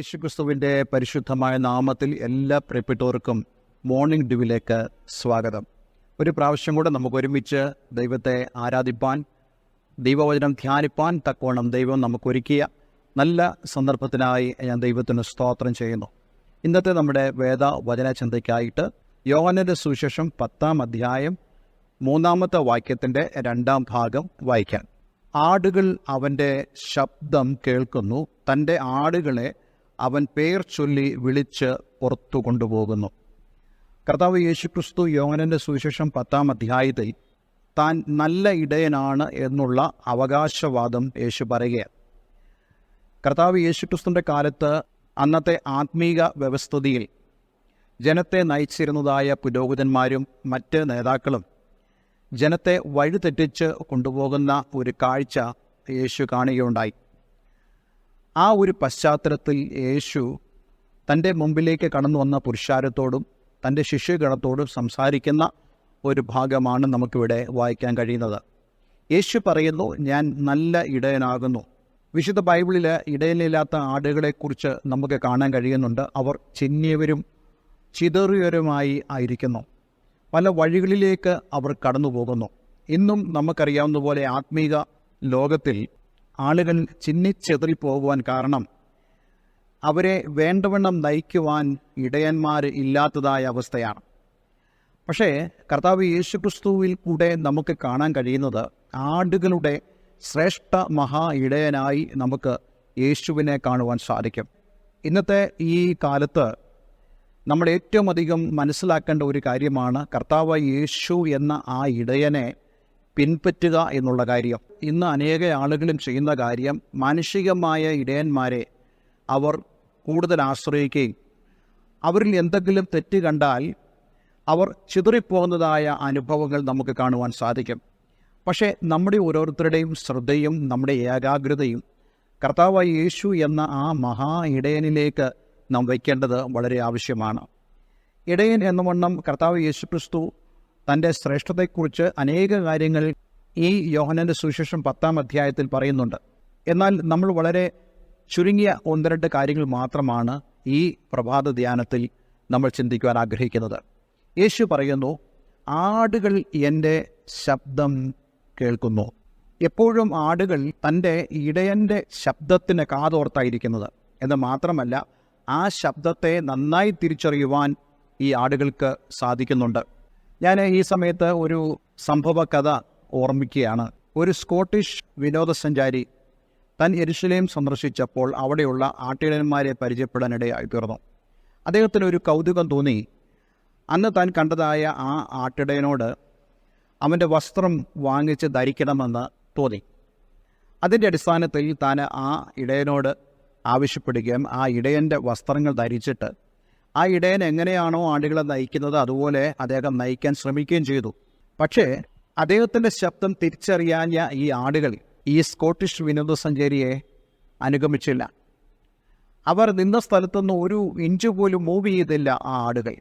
യേശുക്രിസ്തുവിന്റെ പരിശുദ്ധമായ നാമത്തിൽ എല്ലാ പ്രിയപ്പെട്ടവർക്കും മോർണിംഗ് ഡ്യൂവിലേക്ക് സ്വാഗതം. ഒരു പ്രാവശ്യം കൂടെ നമുക്ക് ഒരുമിച്ച് ദൈവത്തെ ആരാധിപ്പാൻ ദൈവവചനം ധ്യാനിപ്പാൻ തക്കോണം ദൈവം നമുക്കൊരുക്കിയ നല്ല സന്ദർഭത്തിനായി ഞാൻ ദൈവത്തിന് സ്തോത്രം ചെയ്യുന്നു. ഇന്നത്തെ നമ്മുടെ വേദ വചന ചിന്തയ്ക്കായിട്ട് യോഹനന്റെ സുശേഷം പത്താം അധ്യായം മൂന്നാമത്തെ വാക്യത്തിന്റെ രണ്ടാം ഭാഗം വായിക്കാൻ ആടുകൾ അവന്റെ ശബ്ദം കേൾക്കുന്നു. തന്റെ ആടുകളെ അവൻ പേർ ചൊല്ലി വിളിച്ച് പുറത്തു കൊണ്ടുപോകുന്നു. കർത്താവ് യേശുക്രിസ്തു യോഹനന്റെ സുവിശേഷം പത്താം അധ്യായത്തിൽ താൻ നല്ല ഇടയനാണ് എന്നുള്ള അവകാശവാദം യേശു പറയുകയാണ്. കർത്താവ് യേശുക്രിസ്തുവിന്റെ കാലത്ത് അന്നത്തെ ആത്മീക വ്യവസ്ഥിതിയിൽ ജനത്തെ നയിച്ചിരുന്നതായ പുരോഹിതന്മാരും മറ്റ് നേതാക്കളും ജനത്തെ വഴിതെറ്റിച്ച് കൊണ്ടുപോകുന്ന ഒരു കാഴ്ച യേശു കാണുകയുണ്ടായി. ആ ഒരു പശ്ചാത്തലത്തിൽ യേശു തന്റെ മുമ്പിലേക്ക് കടന്നു വന്ന പുരുഷാരത്തോടും തന്റെ ശിഷ്യഗണത്തോടും സംസാരിക്കുന്ന ഒരു ഭാഗമാണ് നമുക്കിവിടെ വായിക്കാൻ കഴിയുന്നത്. യേശു പറയുന്നു ഞാൻ നല്ല ഇടയനാകുന്നു. വിശുദ്ധ ബൈബിളിൽ ഇടയനില്ലാത്ത ആടുകളെക്കുറിച്ച് നമുക്ക് കാണാൻ കഴിയുന്നുണ്ട്. അവർ ചിന്നിയവരും ചിതറിയവരുമായി ആയിരിക്കുന്നു. പല വഴികളിലേക്ക് അവർ കടന്നു പോകുന്നു ഇന്നും നമുക്കറിയാവുന്ന പോലെ ആത്മീക ലോകത്തിൽ ആളുകൾ ചിന്നിച്ചെതറിപ്പോകുവാൻ കാരണം അവരെ വേണ്ടവണ്ണം നയിക്കുവാൻ ഇടയന്മാർ ഇല്ലാത്തതായ അവസ്ഥയാണ്. പക്ഷേ കർത്താവ് യേശുക്രിസ്തുവിൽ കൂടെ നമുക്ക് കാണാൻ കഴിയുന്നത് ആടുകളുടെ ശ്രേഷ്ഠ മഹാ ഇടയനായി നമുക്ക് യേശുവിനെ കാണുവാൻ സാധിക്കും. ഇന്നത്തെ ഈ കാലത്ത് നമ്മൾ ഏറ്റവും അധികം മനസ്സിലാക്കേണ്ട ഒരു കാര്യമാണ് കർത്താവ് യേശു എന്ന ആ ഇടയനെ പിൻപറ്റുക എന്നുള്ള കാര്യം. ഇന്ന് അനേക ആളുകളും ചെയ്യുന്ന കാര്യം മാനുഷികമായ ഇടയന്മാരെ അവർ കൂടുതൽ ആശ്രയിക്കുകയും അവരിൽ എന്തെങ്കിലും തെറ്റ് കണ്ടാൽ അവർ ചിതറിപ്പോകുന്നതായ അനുഭവങ്ങൾ നമുക്ക് കാണുവാൻ സാധിക്കും. പക്ഷേ നമ്മുടെ ഓരോരുത്തരുടെയും ശ്രദ്ധയും നമ്മുടെ ഏകാഗ്രതയും കർത്താവായ യേശു എന്ന ആ മഹാ ഇടയനിലേക്ക് നാം വയ്ക്കേണ്ടത് വളരെ ആവശ്യമാണ്. ഇടയൻ എന്ന വണ്ണം കർത്താവ് യേശു ക്രിസ്തു തന്റെ ശ്രേഷ്ഠതയെക്കുറിച്ച് അനേക കാര്യങ്ങൾ ഈ യോഹനന്റെ സുവിശേഷം പത്താം അധ്യായത്തിൽ പറയുന്നുണ്ട്. എന്നാൽ നമ്മൾ വളരെ ചുരുങ്ങിയ ഒന്ന് രണ്ട് കാര്യങ്ങൾ മാത്രമാണ് ഈ പ്രഭാത ധ്യാനത്തിൽ നമ്മൾ ചിന്തിക്കുവാൻ ആഗ്രഹിക്കുന്നത്. യേശു പറയുന്നു ആടുകൾ എന്റെ ശബ്ദം കേൾക്കുന്നു. എപ്പോഴും ആടുകൾ തന്റെ ഇടയന്റെ ശബ്ദത്തിന് കാതോർത്തായിരിക്കുന്നത്. എന്ന് മാത്രമല്ല ആ ശബ്ദത്തെ നന്നായി തിരിച്ചറിയുവാൻ ഈ ആടുകൾക്ക് സാധിക്കുന്നുണ്ട്. ഞാൻ ഈ സമയത്ത് ഒരു സംഭവ കഥ ഓർമ്മിക്കുകയാണ്. ഒരു സ്കോട്ടിഷ് വിനോദസഞ്ചാരി തൻ എരുശലേം സന്ദർശിച്ചപ്പോൾ അവിടെയുള്ള ആട്ടിടന്മാരെ പരിചയപ്പെടാനിടയായി തീർന്നു. അദ്ദേഹത്തിന് ഒരു കൗതുകം തോന്നി. അന്ന് താൻ കണ്ടതായ ആ ആട്ടിടയനോട് അവന്റെ വസ്ത്രം വാങ്ങിച്ച് ധരിക്കണമെന്ന് തോന്നി. അതിന്റെ അടിസ്ഥാനത്തിൽ താൻ ആ ഇടയനോട് ആവശ്യപ്പെടുകയും ആ ഇടയന്റെ വസ്ത്രങ്ങൾ ധരിച്ചിട്ട് ആ ഇടയൻ എങ്ങനെയാണോ ആടുകളെ നയിക്കുന്നത് അതുപോലെ അദ്ദേഹം നയിക്കാൻ ശ്രമിക്കുകയും ചെയ്തു. പക്ഷേ അദ്ദേഹത്തിന്റെ ശബ്ദം തിരിച്ചറിയാഞ്ഞ ഈ ആടുകൾ ഈ സ്കോട്ടിഷ് വിനോദസഞ്ചാരിയെ അനുഗമിച്ചില്ല. അവർ നിന്ന സ്ഥലത്തുനിന്ന് ഒരു ഇഞ്ച് പോലും മൂവ് ചെയ്തില്ല ആ ആടുകൾ.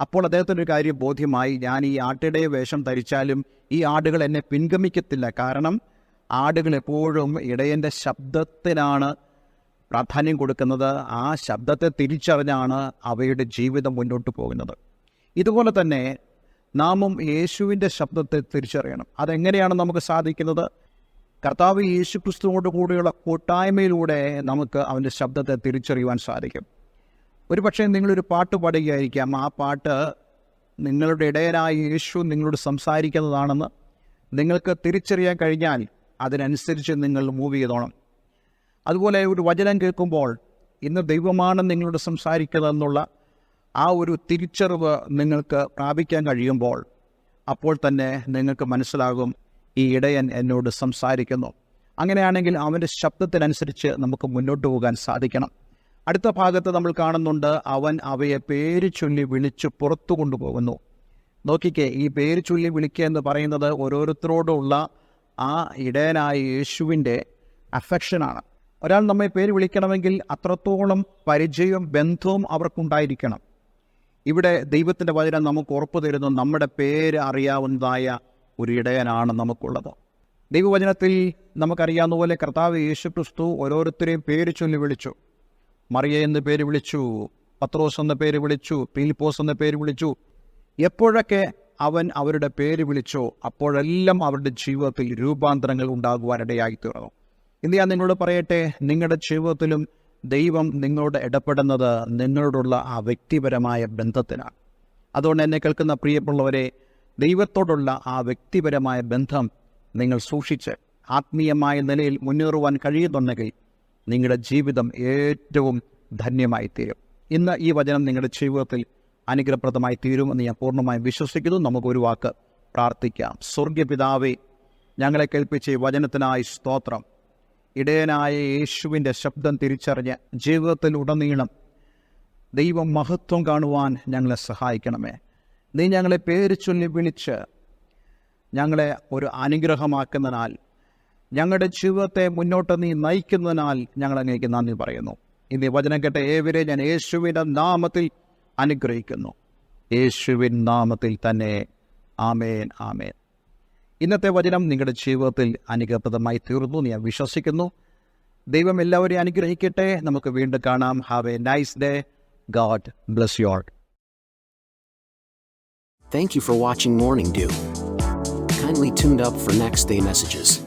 അപ്പോൾ അദ്ദേഹത്തിന്റെ ഒരു കാര്യം ബോധ്യമായി ഞാൻ ഈ ആട്ടിടെ വേഷം ധരിച്ചാലും ഈ ആടുകൾ എന്നെ പിൻഗമിക്കത്തില്ല. കാരണം ആടുകൾ എപ്പോഴും ഇടയന്റെ ശബ്ദത്തിനാണ് പ്രാധാന്യം കൊടുക്കുന്നത് ആ ശബ്ദത്തെ തിരിച്ചറിഞ്ഞാണ് അവയുടെ ജീവിതം മുന്നോട്ട് പോകുന്നത്. ഇതുപോലെ തന്നെ നാമും യേശുവിന്റെ ശബ്ദത്തെ തിരിച്ചറിയണം. അതെങ്ങനെയാണ് നമുക്ക് സാധിക്കുന്നത്? കർത്താവ് യേശു ക്രിസ്തുവോട് കൂടിയുള്ള കൂട്ടായ്മയിലൂടെ നമുക്ക് അവന്റെ ശബ്ദത്തെ തിരിച്ചറിയുവാൻ സാധിക്കും. ഒരു പക്ഷേ നിങ്ങളൊരു പാട്ട് പാടുകയായിരിക്കാം. ആ പാട്ട് നിങ്ങളുടെ ഇടയനായ യേശു നിങ്ങളോട് സംസാരിക്കുന്നതാണെന്ന് നിങ്ങൾക്ക് തിരിച്ചറിയാൻ കഴിഞ്ഞാൽ അതിനനുസരിച്ച് നിങ്ങൾ മൂവ് ചെയ്തോണം. അതുപോലെ ഒരു വചനം കേൾക്കുമ്പോൾ ഇന്ന് ദൈവമാണ് നിങ്ങളോട് സംസാരിക്കുന്നതെന്നുള്ള ആ ഒരു തിരിച്ചറിവ് നിങ്ങൾക്ക് പ്രാപിക്കാൻ കഴിയുമ്പോൾ അപ്പോൾ തന്നെ നിങ്ങൾക്ക് മനസ്സിലാകും ഈ ഇടയൻ എന്നോട് സംസാരിക്കുന്നു. അങ്ങനെയാണെങ്കിൽ അവന്റെ ശബ്ദത്തിനനുസരിച്ച് നമുക്ക് മുന്നോട്ട് പോകാൻ സാധിക്കണം. അടുത്ത ഭാഗത്ത് നമ്മൾ കാണുന്നുണ്ട് അവൻ അവയെ പേര് ചൊല്ലി വിളിച്ച് പുറത്തു കൊണ്ടുപോകുന്നു. നോക്കിക്കേ ഈ പേര് ചൊല്ലി വിളിക്കുക എന്ന് പറയുന്നത് ഓരോരുത്തരോടുള്ള ആ ഇടയനായ യേശുവിന്റെ അഫെക്ഷനാണ് ഒരാൾ നമ്മെ പേര് വിളിക്കണമെങ്കിൽ അത്രത്തോളം പരിചയവും ബന്ധവും അവർക്കുണ്ടായിരിക്കണം. ഇവിടെ ദൈവത്തിന്റെ വചനം നമുക്ക് ഉറപ്പ് തരുന്നു. നമ്മുടെ പേര് അറിയാവുന്നതായ ഒരു ഇടയനാണ് നമുക്കുള്ളത്. ദൈവവചനത്തിൽ നമുക്കറിയാവുന്ന പോലെ കർത്താവ് യേശു ക്രിസ്തു ഓരോരുത്തരെയും പേര് ചൊല്ലി വിളിച്ചു. മറിയ എന്ന് പേര് വിളിച്ചു. പത്രോസ് എന്ന പേര് വിളിച്ചു. പീലിപ്പോസ് എന്ന പേര് വിളിച്ചു. എപ്പോഴൊക്കെ അവൻ അവരുടെ പേര് വിളിച്ചോ അപ്പോഴെല്ലാം അവരുടെ ജീവിതത്തിൽ രൂപാന്തരങ്ങൾ ഉണ്ടാകുവാനിടയായി തീർന്നു ഇന്ന് ഞാൻ നിങ്ങളോട് പറയട്ടെ നിങ്ങളുടെ ജീവിതത്തിലും ദൈവം നിങ്ങളോട് ഇടപെടുന്നത് നിങ്ങളോടുള്ള ആ വ്യക്തിപരമായ ബന്ധത്തിനാണ് അതുകൊണ്ട് എന്നെ കേൾക്കുന്ന പ്രിയമുള്ളവരെ ദൈവത്തോടുള്ള ആ വ്യക്തിപരമായ ബന്ധം നിങ്ങൾ സൂക്ഷിച്ച് ആത്മീയമായ നിലയിൽ മുന്നേറുവാൻ കഴിയുന്നുണ്ടെങ്കിൽ നിങ്ങളുടെ ജീവിതം ഏറ്റവും ധന്യമായി തീരും ഇന്ന് ഈ വചനം നിങ്ങളുടെ ജീവിതത്തിൽ അനുഗ്രഹപ്രദമായി തീരുമെന്ന് ഞാൻ പൂർണമായും വിശ്വസിക്കുന്നു. നമുക്ക് ഒരു വാക്ക് പ്രാർത്ഥിക്കാം. സ്വർഗ്യപിതാവെ ഞങ്ങളെ കേൾപ്പിച്ച് വചനത്തിനായി സ്തോത്രം. ഇടയനായ യേശുവിന്റെ ശബ്ദം തിരിച്ചറിഞ്ഞ് ജീവിതത്തിൽ ഉടനീളം ദൈവം മഹത്വം കാണുവാൻ ഞങ്ങളെ സഹായിക്കണമേ. നീ ഞങ്ങളെ പേര് ചൊല്ലി വിളിച്ച് ഞങ്ങളെ ഒരു അനുഗ്രഹമാക്കുന്നതിനാൽ ഞങ്ങളുടെ ജീവിതത്തെ മുന്നോട്ട് നീ നയിക്കുന്നതിനാൽ ഞങ്ങൾ അങ്ങേക്ക് നന്ദി പറയുന്നു. ഇന്ന് വചനം കേട്ട ഏവരെ ഞാൻ യേശുവിന്റെ നാമത്തിൽ അനുഗ്രഹിക്കുന്നു. യേശുവിൻ നാമത്തിൽ തന്നെ. ആമേൻ ആമേൻ. ഇന്നത്തെ വചനം നിങ്ങളുടെ ജീവിതത്തിൽ അനുഗ്രഹപ്രദമായി തീർന്നു ഞാൻ വിശ്വസിക്കുന്നു. ദൈവം എല്ലാവരെയും അനുഗ്രഹിക്കട്ടെ. നമുക്ക് വീണ്ടും കാണാം. Have a nice day God bless you all Thank you for watching Morning Dew. Kindly tuned up for next day messages.